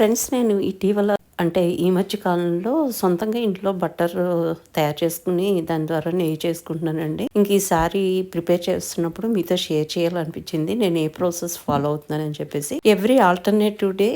Friends నేను ఇటీవల అంటే ఈ మధ్య కాలంలో సొంతంగా ఇంట్లో బట్టర్ తయారు చేసుకుని దాని ద్వారా నెయ్యి చేసుకుంటున్నానండి. ఇంక ఈసారి ప్రిపేర్ చేస్తున్నప్పుడు మీతో షేర్ చేయాలనిపించింది. నేను ఏ ప్రాసెస్ ఫాలో అవుతున్నానని చెప్పేసి. ఎవ్రీ ఆల్టర్నేటివ్ డే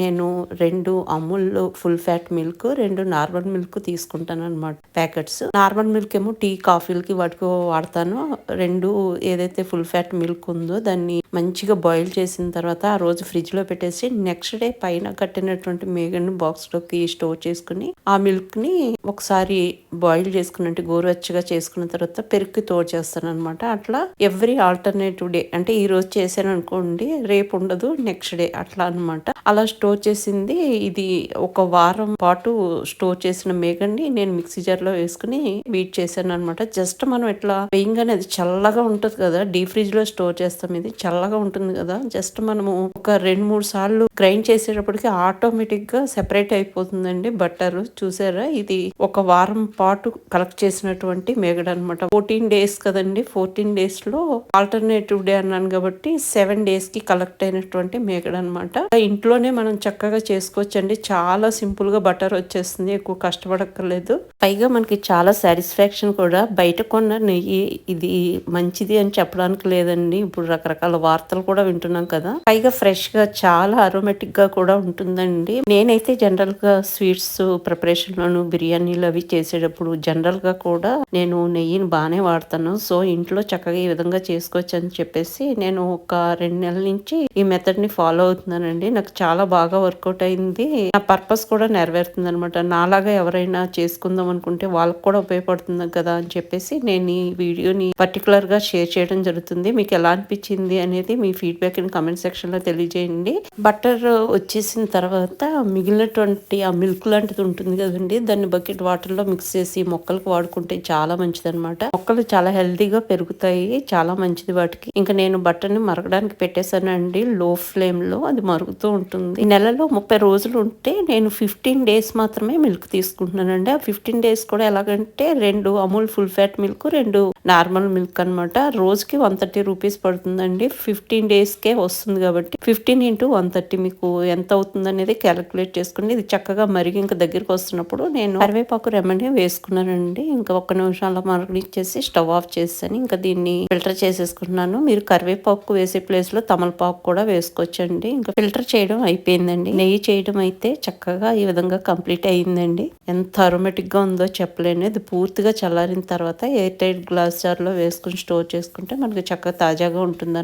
నేను రెండు అమూల్ ఫుల్ ఫ్యాట్ మిల్క్ రెండు నార్మల్ మిల్క్ తీసుకుంటాను అనమాట ప్యాకెట్స్. నార్మల్ మిల్క్ ఏమో టీ కాఫీలకి వాటికి వాడతాను. రెండు ఏదైతే ఫుల్ ఫ్యాట్ మిల్క్ ఉందో దాన్ని మంచిగా బాయిల్ చేసిన తర్వాత ఆ రోజు ఫ్రిడ్జ్లో పెట్టేసి నెక్స్ట్ డే పైన కట్టినటువంటి మేగన్ బాక్స్ బాక్స్లోకి స్టోర్ చేసుకుని ఆ మిల్క్ని ఒకసారి బాయిల్ చేసుకున్నట్టు గోరువెచ్చగా చేసుకున్న తర్వాత పెరుక్కి తోడు చేస్తాను అనమాట అట్లా ఎవ్రీ ఆల్టర్నేటివ్ డే అంటే ఈ రోజు చేశాను అనుకోండి రేపు ఉండదు నెక్స్ట్ డే అట్లా అన్నమాట. అలా స్టోర్ చేసింది ఇది ఒక వారం పాటు స్టోర్ చేసిన మేగన్ని నేను మిక్సీ జార్లో వేసుకుని బీట్ చేశాను అనమాట జస్ట్ మనం ఇట్లా వేయంగానే అది చల్లగా ఉంటుంది కదా డీ ఫ్రిడ్జ్లో స్టోర్ చేస్తాం ఇది చల్లగా ఉంటుంది కదా. జస్ట్ మనము ఒక రెండు మూడు సార్లు గ్రైండ్ చేసేటప్పటికి ఆటోమేటిక్గా సెపరేట్ అయిపోతుందండి బట్టర్. చూసారా? ఇది ఒక వారం పాటు కలెక్ట్ చేసినటువంటి మేగడ అనమాట ఫోర్టీన్ డేస్ కదండి. ఫోర్టీన్ డేస్లో ఆల్టర్నేటివ్ డే అన్నాను కాబట్టి సెవెన్ డేస్కి కలెక్ట్ అయినటువంటి మేగడ అనమాట ఇంట్లోనే మనం చక్కగా చేసుకోవచ్చండి. చాలా సింపుల్గా బటర్ వచ్చేస్తుంది. ఎక్కువ కష్టపడక్కర్లేదు. పైగా మనకి చాలా సాటిస్ఫాక్షన్ కూడా. బయట కొన్న నెయ్యి ఇది మంచిది అని చెప్పడానికి లేదండి. ఇప్పుడు రకరకాల వార్తలు కూడా వింటున్నాం కదా. పైగా ఫ్రెష్గా చాలా అరోమెటిక్గా కూడా ఉంటుందండి. నేనైతే జనరల్ జనరల్గా స్వీట్స్ ప్రిపరేషన్లోను బిర్యానీలు అవి చేసేటప్పుడు జనరల్గా కూడా నేను నెయ్యిని బాగానే వాడతాను. సో ఇంట్లో చక్కగా ఈ విధంగా చేసుకోవచ్చు అని చెప్పేసి నేను ఒక రెండు నెలల నుంచి ఈ మెథడ్ని ఫాలో అవుతున్నానండి. నాకు చాలా బాగా వర్కౌట్ అయింది. నా పర్పస్ కూడా నెరవేరుతుంది అనమాట నాలాగా ఎవరైనా చేసుకుందాం అనుకుంటే వాళ్ళకి కూడా ఉపయోగపడుతుంది కదా అని చెప్పేసి నేను ఈ వీడియోని పర్టికులర్గా షేర్ చేయడం జరుగుతుంది. మీకు ఎలా అనిపించింది అనేది మీ ఫీడ్బ్యాక్ కమెంట్ సెక్షన్లో తెలియజేయండి. బటర్ వచ్చేసిన తర్వాత మిగిలినటువంటి ఆ మిల్క్ లాంటిది ఉంటుంది కదండి దాన్ని బకెట్ వాటర్లో మిక్స్ చేసి మొక్కలకు వాడుకుంటే చాలా మంచిది అనమాట మొక్కలు చాలా హెల్తీగా పెరుగుతాయి చాలా మంచిది వాటికి. ఇంకా నేను బట్టని మరగడానికి పెట్టేశానండి లో ఫ్లేమ్లో అది మరుగుతూ ఉంటుంది. నెలలో ముప్పై రోజులు ఉంటే నేను ఫిఫ్టీన్ డేస్ మాత్రమే మిల్క్ తీసుకుంటున్నానండి. ఆ ఫిఫ్టీన్ డేస్ కూడా ఎలాగంటే రెండు అమూల్ ఫుల్ ఫ్యాట్ మిల్క్ రెండు నార్మల్ మిల్క్ అనమాట రోజుకి వన్ థర్టీ రూపీస్ పడుతుందండి ఫిఫ్టీన్ డేస్ కే వస్తుంది కాబట్టి ఫిఫ్టీన్ ఇంటూ వన్ థర్టీ మీకు ఎంత అవుతుంది అనేది క్యాలిక్యులేట్ చేసుకుని ఇది చక్కగా మరిగి ఇంకా దగ్గరికి వస్తున్నప్పుడు నేను కరివేపాకు రెమని వేసుకున్నానండి. ఇంకా ఒక్క నిమిషాల మరగనిచ్చేసి స్టవ్ ఆఫ్ చేసాను ఇంకా దీన్ని ఫిల్టర్ చేసేసుకున్నాను మీరు కరివేపాకు వేసే ప్లేస్లో తమలపాకు కూడా వేసుకోవచ్చండి. ఇంకా ఫిల్టర్ చేయడం అయిపోయిందండి. నెయ్యి చేయడం అయితే చక్కగా ఈ విధంగా కంప్లీట్ అయ్యిందండి. ఎంత అరోమేటిక్గా ఉందో చెప్పలేను. ఇది పూర్తిగా చల్లారిన తర్వాత ఎయిర్ టైట్ గ్లాస్ జార్లో వేసుకుని స్టోర్ చేసుకుంటే మనకి చక్కగా తాజాగా ఉంటుంది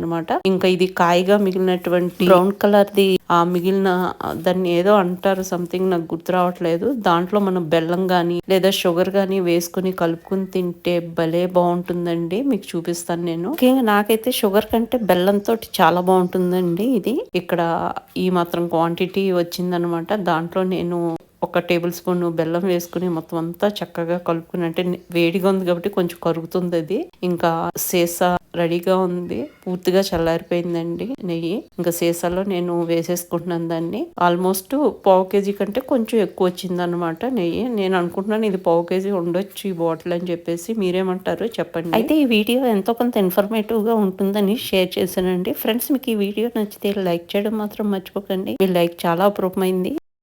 ఇంకా ఇది కాయగా మిగిలినటువంటి బ్రౌన్ కలర్ ది ఆ మిగిలిన దాన్ని ఏదో అంటారు సంథింగ్ నాకు గుర్తు రావట్లేదు. దాంట్లో మనం బెల్లం కానీ లేదా షుగర్ కానీ వేసుకుని కలుపుకుని తింటే భలే బాగుంటుందండి. మీకు చూపిస్తాను నేను. ముఖ్యంగా నాకైతే షుగర్ కంటే బెల్లం తోటి చాలా బాగుంటుందండి ఇది. ఇక్కడ ఈ మాత్రం క్వాంటిటీ వచ్చిందనమాట. దాంట్లో నేను ఒక టేబుల్ స్పూన్ బెల్లం వేసుకుని మొత్తం అంతా చక్కగా కలుపుకుని అంటే వేడిగా ఉంది కాబట్టి కొంచెం కరుగుతుంది అది. ఇంకా సీసా రెడీగా ఉంది. పూర్తిగా చల్లారిపోయిందండి నెయ్యి. ఇంకా సీసాలో నేను వేసేసుకుంటున్నాను దాన్ని. ఆల్మోస్ట్ పావు కేజీ కంటే కొంచెం ఎక్కువ వచ్చిందనమాట నెయ్యి. నేను అనుకుంటున్నాను ఇది పావు కేజీ ఉండొచ్చు ఈ బాటిల్ అని చెప్పేసి. మీరేమంటారు చెప్పండి. అయితే ఈ వీడియో ఎంతో కొంత ఇన్ఫర్మేటివ్గా ఉంటుందని షేర్ చేశానండి. ఫ్రెండ్స్ మీకు ఈ వీడియో నచ్చితే లైక్ చేయడం మాత్రం మర్చిపోకండి. మీ లైక్ చాలా అపరూపమైంది.